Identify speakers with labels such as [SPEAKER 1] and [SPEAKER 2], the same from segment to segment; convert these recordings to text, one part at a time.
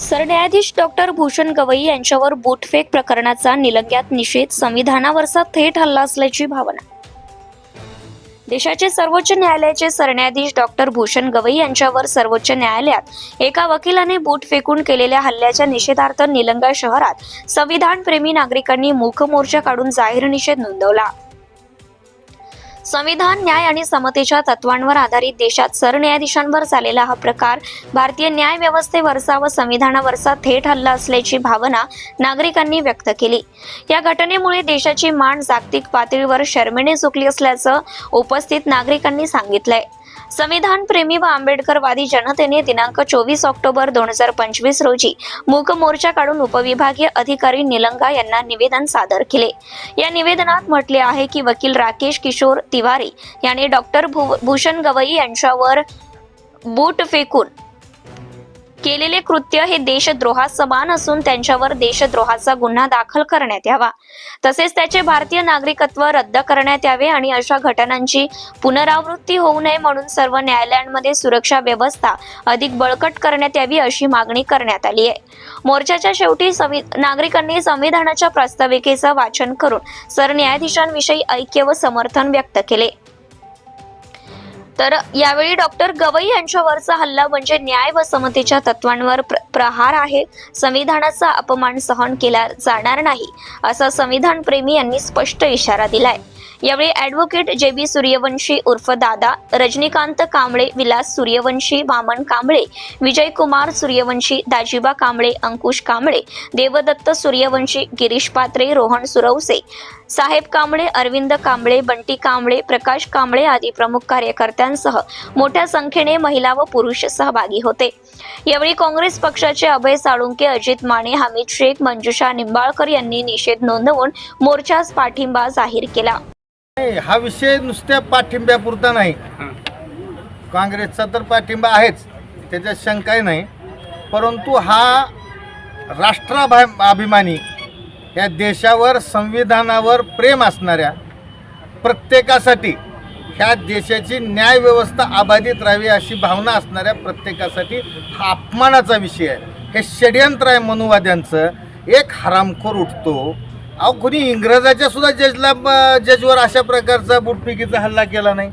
[SPEAKER 1] सरन्यायाधीश डॉक्टर भूषण गवई यांच्यावर बूटफेक प्रकरणाचा निलंग्यात निषेध. संविधानावरचा थेट हल्ला असल्याची भावना. देशाचे सर्वोच्च न्यायालयाचे सरन्यायाधीश डॉक्टर भूषण गवई यांच्यावर सर्वोच्च न्यायालयात एका वकिलाने बूट फेकून केलेल्या हल्ल्याच्या निषेधार्थ निलंगा शहरात संविधानप्रेमी नागरिकांनी मूक मोर्चा काढून जाहीर निषेध नोंदवला. संविधान न्याय आणि समतेच्या तत्वांवर आधारित देशात सरन्यायाधीशांवर झालेला हा प्रकार भारतीय न्याय व्यवस्थेवरचा व संविधानावरचा थेट हल्ला असल्याची भावना नागरिकांनी व्यक्त केली. या घटनेमुळे देशाची मान जागतिक पातळीवर शर्मेने चुकली असल्याचं उपस्थित नागरिकांनी सांगितलंय. संविधान प्रेमी व आंबेडकरवादी जनतेने दिनांक चोवीस ऑक्टोबर दोन हजार पंचवीस रोजी मूक मोर्चा काढून उपविभागीय अधिकारी निलंगा यांना निवेदन सादर केले. या निवेदनात म्हटले आहे की वकील राकेश किशोर तिवारी यांनी डॉक्टर भू- भूषण गवई यांच्यावर बूट फेकून केलेले कृत्य हे देशद्रोहास समान असून त्यांच्यावर देशद्रोहाचा गुन्हा दाखल करण्यात यावा. तसेच त्याचे भारतीय नागरिकत्व रद्द करण्यात यावे आणि अशा घटनांची पुनरावृत्ती होऊ नये म्हणून सर्व न्यायालयांमध्ये सुरक्षा व्यवस्था अधिक बळकट करण्यात यावी अशी मागणी करण्यात आली आहे. मोर्चाच्या शेवटी संवि- नागरिकांनी संविधानाच्या प्रास्ताविकेचं वाचन करून सरन्यायाधीशांविषयी ऐक्य व समर्थन व्यक्त केले. तर यावेळी डॉक्टर गवई यांच्यावरचा हल्ला म्हणजे न्याय व समतेच्या तत्वांवर प्र- प्रहार आहे. संविधानाचा अपमान सहन केला जाणार नाही असा संविधान प्रेमी यांनी स्पष्ट इशारा दिलाय. यावेळी ॲडव्होकेट जे बी सूर्यवंशी उर्फ दादा रजनीकांत कांबळे विलास सूर्यवंशी वामन कांबळे विजयकुमार सूर्यवंशी दाजिबा कांबळे अंकुश कांबळे देवदत्त सूर्यवंशी गिरीश पात्रे रोहन सुरवसे साहेब कांबळे अरविंद कांबळे बंटी कांबळे प्रकाश कांबळे आदी प्रमुख कार्यकर्त्यांसह मोठ्या संख्येने महिला व पुरुष सहभागी होते. यावेळी काँग्रेस पक्षाचे अभय साळुंके अजित माने हमीद शेख मंजुषा निंबाळकर यांनी निषेध नोंदवून मोर्चास पाठिंबा जाहीर केला.
[SPEAKER 2] हा विषय नुसत्या पाठिंब्यापुरता नाही. काँग्रेसचा तर पाठिंबा आहेच त्याच्यात शंकाही नाही. परंतु हा राष्ट्राभा अभिमानी या देशावर संविधानावर प्रेम असणाऱ्या प्रत्येकासाठी ह्या देशाची न्यायव्यवस्था अबाधित राहावी अशी भावना असणाऱ्या प्रत्येकासाठी हा अपमानाचा विषय आहे. हे षडयंत्र आहे मनुवाद्यांचं. एक हरामखोर उठतो अहो कोणी इंग्रजाच्या सुद्धा जजला जजवर अशा प्रकारचा बुटफेकीचा हल्ला केला नाही.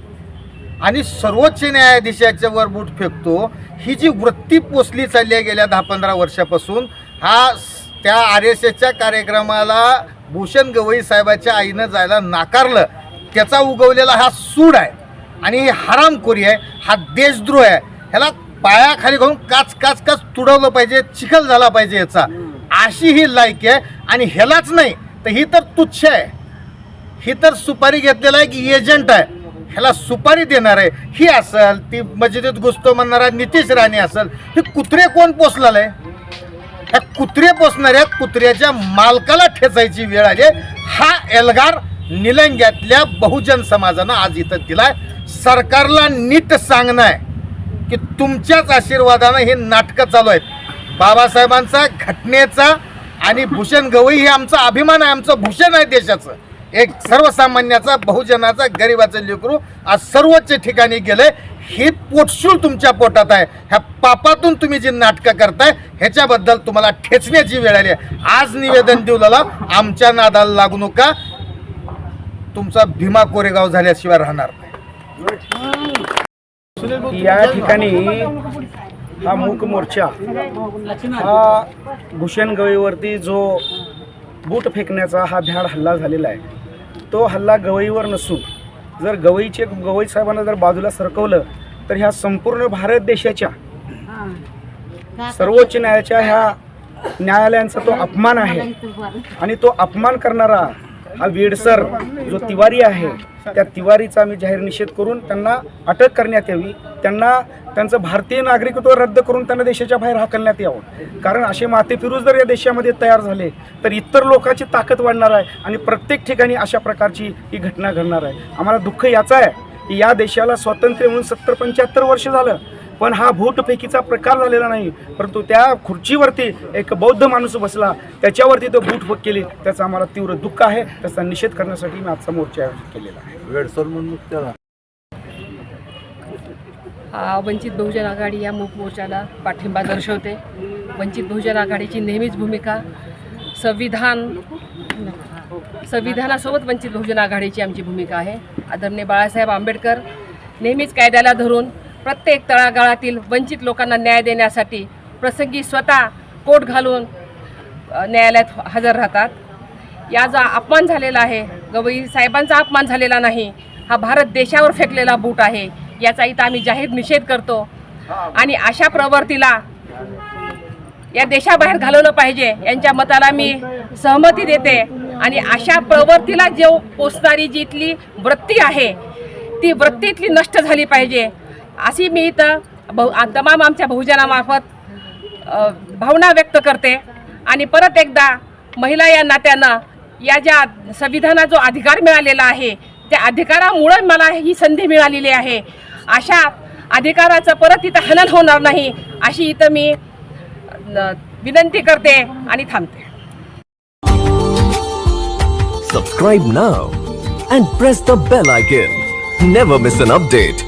[SPEAKER 2] आणि सर्वोच्च न्यायाधीशाच्या वर बूट फेकतो ही जी वृत्ती पोचली चालली आहे गेल्या दहा पंधरा वर्षापासून हा त्या आर एस एसच्या कार्यक्रमाला भूषण गवई साहेबाच्या आईनं जायला नाकारलं. त्याचा उगवलेला हा सूड आहे आणि ही हरामखोरी आहे हा देशद्रोह आहे. ह्याला पायाखाली घालून काच काच काच तुडवलं पाहिजे चिखल झाला पाहिजे याचा. अशी ही लायकी आहे आणि ह्यालाच नाही. तर ही तर तुच्छ आहे. ही तर सुपारी घेतलेला एक एजंट आहे. ह्याला सुपारी देणार आहे. ही असेल ती मस्जिदीत घुसतो म्हणणारा नितीश राणे असेल हे कुत्रे कोण पोचलेलं आहे ह्या कुत्रे पोचणाऱ्या कुत्र्याच्या मालकाला ठेचायची वेळ आली आहे. हा एल्गार निलंग्यातल्या बहुजन समाजानं आज इथं दिलाय. सरकारला नीट सांगणं आहे की तुमच्याच आशीर्वादानं हे नाटकं चालू आहेत. बाबासाहेबांचा घटनेचा आणि भूषण गवई हे आमचा अभिमान आहे आमचं भूषण आहे देशाचं. एक सर्वसामान्याचा बहुजनाचा गरिबाचं लेकरू आज सर्वोच्च ठिकाणी गेलंय ही पोटशूळ तुमच्या पोटात आहे. ह्या पापातून तुम्ही जी नाटकं करताय ह्याच्याबद्दल तुम्हाला ठेचण्याची वेळ आली आहे. आज निवेदन दिलेलं आमच्या नादाला लागू नका. तुमचा भीमा कोरेगाव झाल्याशिवाय राहणार नाही.
[SPEAKER 3] या ठिकाणी हा मूक मोर्चा. हा भूषण जो बूट फेकण्याचा हा भ्याड हल्ला झालेला आहे तो हल्ला गवईवर नसून जर गवईचे गवई साहेबांना जर बाजूला सरकवलं तर ह्या संपूर्ण भारत देशाच्या सर्वोच्च न्यायालयाच्या ह्या न्यायालयांचा तो अपमान आहे. आणि तो अपमान करणारा हा वेडसर जो तिवारी आहे त्या तिवारीचा आम्ही जाहीर निषेध करून त्यांना अटक करण्यात यावी. त्यांना त्यांचं भारतीय नागरिकत्व रद्द करून त्यांना देशाच्या बाहेर हाकलण्यात यावं. कारण असे माते फिरूज जर या देशामध्ये तयार झाले तर इतर लोकांची ताकद वाढणार आहे आणि प्रत्येक ठिकाणी अशा प्रकारची ही घटना घडणार आहे. आम्हाला दुःख याचं आहे की या देशाला स्वातंत्र्य म्हणून सत्तर पंच्याहत्तर वर्ष झालं. पण हा भूटफेकीचा प्रकार झालेला नाही. परंतु त्या खुर्चीवरती एक बौद्ध माणूस बसला. त्याच्यावरती तो बूटफेक केली. त्याचा आम्हाला तीव्र दुःख आहे. त्याचा निषेध करण्यासाठी मी आजचा मोर्चा आयोजित केलेला आहे.
[SPEAKER 4] वेडसर म्हणून त्याला. आ, वंचित बहुजन आघाडी या मूक मोर्चाला पाठिंबा दर्शवते. वंचित बहुजन आघाडीची नेहमीच भूमिका संविधान संविधानासोबत वंचित बहुजन आघाडीची आमची भूमिका आहे. आदरणीय बाळासाहेब आंबेडकर नेहमीच कायद्याला धरून प्रत्येक तळागाळातील वंचित लोकांना न्याय देण्यासाठी प्रसंगी स्वतः कोट घालून न्यायालयात हजर राहतात. या जो अपमान झालेला आहे गवई साहेबांचा अपमान झालेला नाही हा भारत देशावर फेकलेला बूट आहे याचा इथं आम्ही जाहीर निषेध करतो. आणि अशा प्रवृत्तीला या देशाबाहेर घालवलं पाहिजे यांच्या मताला मी सहमती देते. आणि अशा प्रवृत्तीला जो पोचणारी जी इथली वृत्ती आहे ती वृत्ती इथली नष्ट झाली पाहिजे. अशी मी इथं बहु तमाम आमच्या बहुजनामार्फत भावना व्यक्त करते. आणि परत एकदा महिला या नात्यानं या ज्या संविधानात जो अधिकार मिळालेला आहे त्या अधिकारामुळं मला ही संधी मिळालेली आहे. अशा अधिकाराचं परत इथं हनन होणार नाही अशी इथं मी विनंती करते आणि थांबते.
[SPEAKER 5] Subscribe now and press the bell icon never miss an update